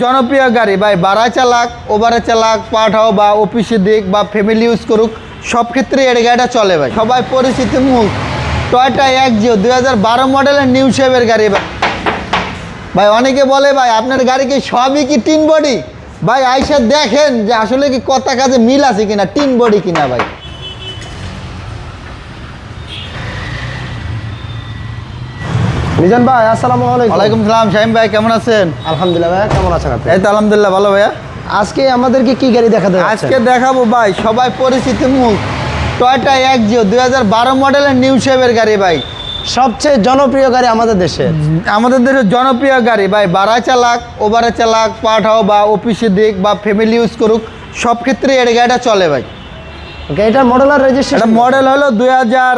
জনপ্রিয় গাড়ি ভাই বাড়া চালাক, ওভারে চালাক, পাঠাও বা অফিসে দিক বা ফ্যামিলি ইউজ করুক, সব ক্ষেত্রে এর গাড়িটা চলে ভাই। সবাই পরিচিত মুখ। টয়টা এক জিও দুই হাজার বারো মডেলের নিউ শেপের গাড়ি ভাই। ভাই, অনেকে বলে ভাই, আপনার গাড়ি কি সবই কি টিন বডি ভাই, আইসা দেখেন যে আসলে কি কথা কাজে মিল আছে কিনা, টিন বডি কিনা ভাই। মিজান ভাই আসসালামু আলাইকুম। ওয়ালাইকুম সালাম শাহিম ভাই কেমন আছেন? আলহামদুলিল্লাহ ভাই কেমন আছেন আপনি? এই তো আলহামদুলিল্লাহ ভালো ভাইয়া। আজকে আমাদেরকে কি গাড়ি দেখাতে আজকে দেখাবো ভাই সবাই পরিচিত মুখ। টয়টা এক জিও দুই হাজার বারো মডেলের নিউ শেপের গাড়ি ভাই। সবচেয়ে জনপ্রিয় গাড়ি আমাদের দেশে আমাদের দেশের জনপ্রিয় গাড়ি ভাই বাড়া চালাক ওভারে চালাক পাঠাও বা অফিসে দিক বা ফ্যামিলি ইউজ করুক সব ক্ষেত্রে এর গাড়িটা চলে ভাই। ওকে এটার মডেল আর রেজিস্ট্রেশন মডেল হলো দুই হাজার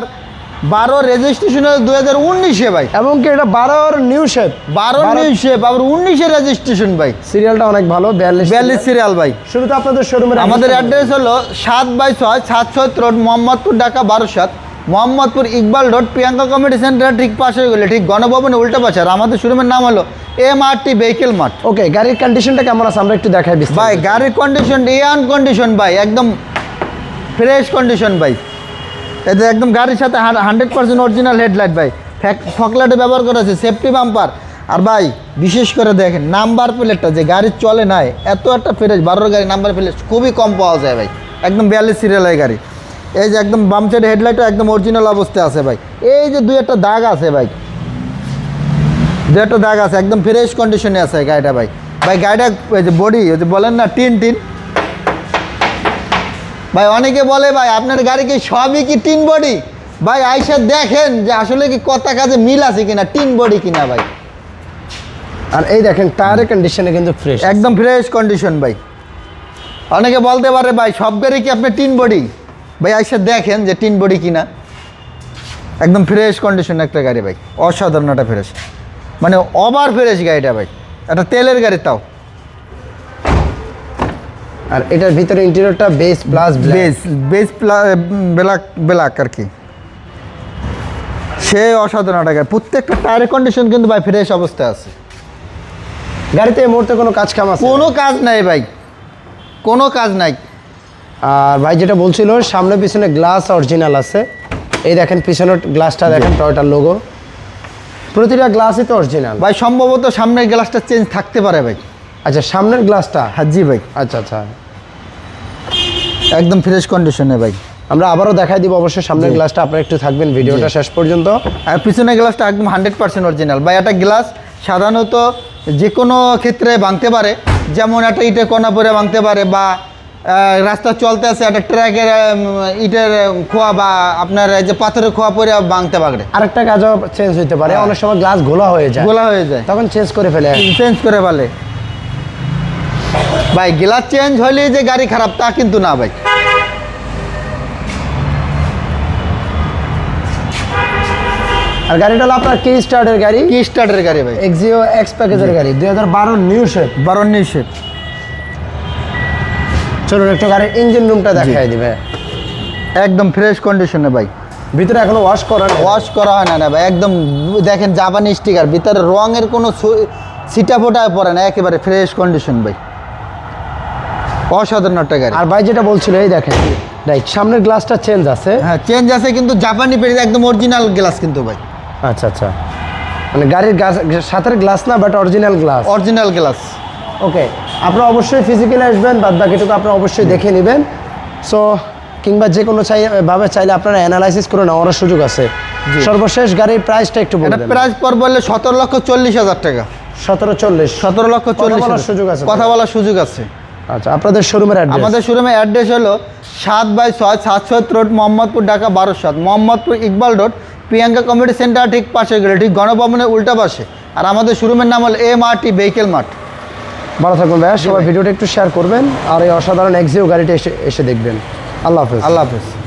বারো রেজিস্ট্রেশন দুই হাজার উনিশে ভাই। এবং কি এটা বারোর নিউ শেপ বারো নিউ শেপ আবার উনিশে রেজিস্ট্রেশন ভাই। সিরিয়ালটা অনেক ভালো বিয়াল্লিশ বিয়াল্লিশ সিরিয়াল ভাই। শুরুতে আপনাদের শোরুমের আমাদের অ্যাড্রেস হলো সাত বাই ছয় সাতশো রোড মোহাম্মদপুর ঢাকা বারো সাত। Mohammadpur Iqbal road Priyanka community centre ঠিক পাশে গেলে ঠিক গণভবনে উল্টা পাশে। আর আমাদের শোরুমের নাম হলো এম আর টি ভেহিকেল মাঠ ওকে গাড়ির কন্ডিশনটা কেমন আছে? আমরা একটু দেখাই। ভাই গাড়ির কন্ডিশন ইয়ান কন্ডিশন ভাই একদম ফ্রেশ কন্ডিশন ভাই। এতে একদম গাড়ির সাথে হান্ড্রেড পার্সেন্ট অরিজিনাল হেডলাইট ভাই। ফকলাইটে ব্যবহার করা আছে সেফটি বাম্পার আর ভাই, বিশেষ করে দেখেন নাম্বার প্লেটটা যে গাড়ি চলে নাই, এত একটা ফ্রেশ বারোর গাড়ি নাম্বার প্লেট খুবই কম পাওয়া যায় ভাই। একদম বিয়াল্লিশ সিরিয়ালের গাড়ি। এই যে একদম বাম সাইডে হেডলাইটও একদম অরিজিনাল অবস্থায় আছে ভাই। এই যে দুই একটা দাগ আছে ভাই। দু একটা দাগ আছে, একদম ফ্রেশ কন্ডিশনে আছে গাড়িটা ভাই। ভাই, গাড়িটা বডি ওই যে বলেন না, টিন টিন। ভাই অনেকে বলে ভাই আপনার গাড়ি কি সবই কি টিন বডি? ভাই আইসা দেখেন যে আসলে কি কথা কাজে মিল আছে কিনা টিন বডি কিনা ভাই। আর এই দেখেন টায়ারের কন্ডিশনে কিন্তু ফ্রেশ একদম ফ্রেশ কন্ডিশন ভাই। অনেকে বলতে পারে ভাই সব গাড়ি কি আপনার টিন বডি? ভাই আইসা দেখেন যে টিন বডি কিনা। একদম ফ্রেশ কন্ডিশন একটা গাড়ি ভাই। অসাধারণ একটা ফ্রেশ মানে ওভার ফ্রেশ গাড়িটা ভাই। একটা তেলের গাড়ি তাও। আর এটার ভিতরে ইন্টেরিয়রটা base plus base base black black আর কি। সে অসাধারণ গাড়ি। প্রত্যেকটা টায়ারের কন্ডিশন কিন্তু ভাই ফ্রেশ অবস্থায় আছে। গাড়িতে এই মুহূর্তে কোনো কাজ কাম আছে? কোনো কাজ নাই ভাই। কোনো কাজ নাই। আর ভাই যেটা বলছিল সামনে পিছনে গ্লাস অরিজিনাল আছে। এই দেখেন পিছনের গ্লাসটা দেখেন টয়টার লোগো প্রতিটা গ্লাসই তো অরিজিনাল ভাই সম্ভবত সামনের গ্লাসটা চেঞ্জ থাকতে পারে ভাই। আচ্ছা সামনের গ্লাসটা? হ্যাঁ জি ভাই। আচ্ছা আচ্ছা। একদম ফ্রেশ কন্ডিশনে ভাই। আমরা আবারও দেখাই দিব অবশ্যই সামনের গ্লাসটা আপনারা একটু থাকবেন ভিডিওটা শেষ পর্যন্ত। আর পিছনের গ্লাসটা একদম হান্ড্রেড পার্সেন্ট অরিজিনাল ভাই একটা গ্লাস সাধারণত যে কোনো ক্ষেত্রে ভাঙতে পারে। যেমন একটা ইটের কণা পরে ভাঙতে পারে বা রাস্তা চলতে আছে একটা ট্র্যাকের ইটের খোয়া বা আপনার এই যে পাথরের খোয়া পরে ভাঙতে পারে। আরেকটা কাজও চেঞ্জ হইতে পারে। হ্যাঁ। অনেক সময় গ্লাস ঘোলা হয়ে যায়। গোলা হয়ে যায়। তখন চেঞ্জ করে ফেলে। চেঞ্জ করে ফেলে। ভাই গ্লাস চেঞ্জ হলে যে গাড়ি খারাপ তা কিন্তু না ভাই। আর গাড়িটা হলো আপনার কি স্টার্টের গাড়ি। কি স্টার্টের গাড়ি ভাই। এক্সিও এক্স প্যাকেজের গাড়ি দুই হাজার বারো নিউ শেপ বারণ নিষেধ চলুন একটু গাড়ির ইঞ্জিন রুমটা দেখাই দিবে একদম ফ্রেশ কন্ডিশনে ভাই। ভিতরে এখনও ওয়াশ করা নেই। ওয়াশ করা হয় না না ভাই একদম দেখেন জাপানি স্টিকার ভিতরে রঙের কোনো সু- ছিটা ফোটায় পড়ে না একেবারে ফ্রেশ কন্ডিশন ভাই। অসাধারণ একটা গাড়ি। আর ভাই যেটা বলছিল এই দেখেন রাইট সামনের গ্লাসটা চেঞ্জ আছে। হ্যাঁ চেঞ্জ আছে কিন্তু জাপানি পেরিয়ে একদম অরিজিনাল গ্লাস কিন্তু ভাই। আচ্ছা আচ্ছা। মানে গাড়ির সাথের গ্লাস না but original glass original glass okay আপনারা অবশ্যই ফিজিক্যালি আসবেন বাদ বাকিটুকু আপনারা অবশ্যই দেখে নেবেন। সো কিংবা যে কোনো চাই ভাবে চাইলে আপনারা অ্যানালাইসিস করে নেওয়ার সুযোগ আছে। সর্বশেষ গাড়ির প্রাইসটা একটু বলবেন। প্রাইস পর বললে সতেরো লক্ষ চল্লিশ হাজার টাকা। সতেরো চল্লিশ। সতেরো লক্ষ চল্লিশ হাজার। সুযোগ আছে কথা বলার সুযোগ আছে। আচ্ছা আপনাদের শোরুমের অ্যাড্রেস আমাদের শোরুমের অ্যাড্রেস হলো সাত বাই ছয় সাতশো রোড মোহাম্মদপুর ঢাকা বারো সাত। Mohammadpur Iqbal road Priyanka community centre ঠিক পাশে গেলে ঠিক গণভবনের উল্টা পাশে। আর আমাদের শোরুমের নাম হলো এম আর টি ভেহিকেল মাঠ ভালো থাকুন ভাইয়া সবাই ভিডিওটা একটু শেয়ার করবেন আর এই অসাধারণ এক্সিও গাড়িটা এসে এসে দেখবেন। আল্লাহ হাফেজ। আল্লাহ হাফেজ।